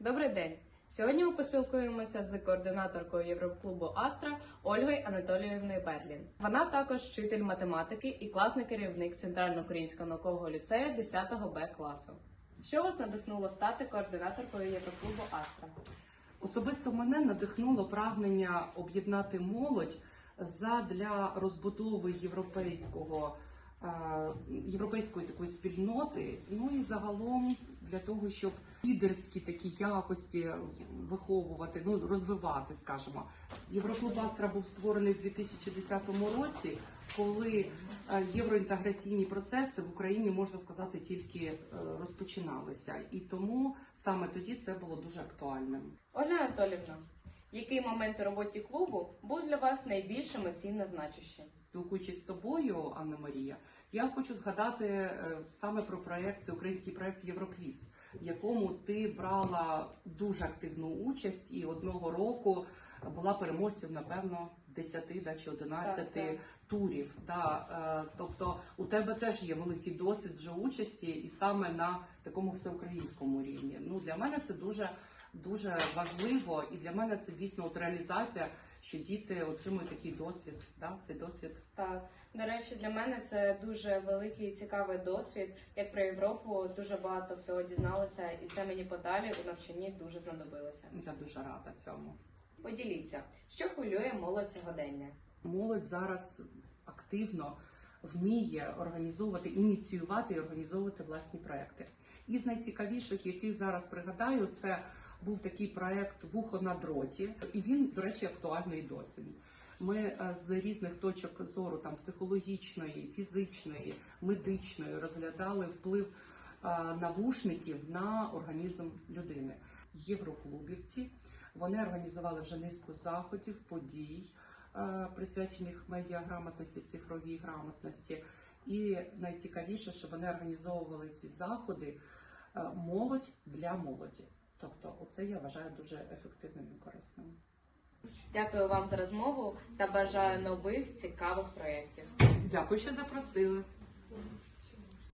Добрий день. Сьогодні ми поспілкуємося з координаторкою Євроклубу Астра Ольгою Анатоліївною Берлін. Вона також вчитель математики і класний керівник Центрально-Українського наукового ліцею 10 Б класу. Що вас надихнуло стати координаторкою Євроклубу Астра? Особисто мене надихнуло прагнення об'єднати молодь задля розбудови європейського е, європейської такої спільноти. Ну і загалом для того, щоб лідерські такі якості виховувати, ну розвивати, скажімо. Євроклуб Астра був створений в 2010 році, коли е, євроінтеграційні процеси в Україні можна сказати тільки е, розпочиналися, і тому саме тоді це було дуже актуальним. Ольга Анатолівна, який момент у роботі клубу був для вас найбільш емоційно значущим? Спілкуючись з тобою, Анна Марія, я хочу згадати е, саме про проект, це український проект Євроквіз, в якому ти брала дуже активну участь і одного року була переможцем, напевно, 10 да, чи 11 Так, турів. Да. Е, Тобто у тебе теж є великий досвід вже участі, і саме на такому всеукраїнському рівні. Ну для мене це дуже дуже важливо, і для мене це дійсно от реалізація, що діти отримують такий досвід. Да? Цей досвід Так, до речі, для мене це дуже великий і цікавий досвід. Як про Європу дуже багато всього дізналася, і це мені подалі у навчанні дуже знадобилося. я дуже рада цьому. Поділіться, що хвилює молодь сьогодення. Молодь зараз активно вміє організовувати, ініціювати і організовувати власні проекти. Із найцікавіших, яких зараз пригадаю, це був такий проект Вухо на дроті, і він, до речі, актуальний досі. Ми е, з різних точок зору, там психологічної, фізичної, медичної, розглядали вплив е, навушників на організм людини. Євроклубівці вони організували вже низку заходів, подій, е, присвячених медіаграмотності, цифровій грамотності. І найцікавіше, що вони організовували ці заходи молодь для молоді. Тобто, оце я вважаю дуже ефективним і корисним. Дякую вам за розмову та бажаю нових цікавих проєктів. Дякую, що запросили.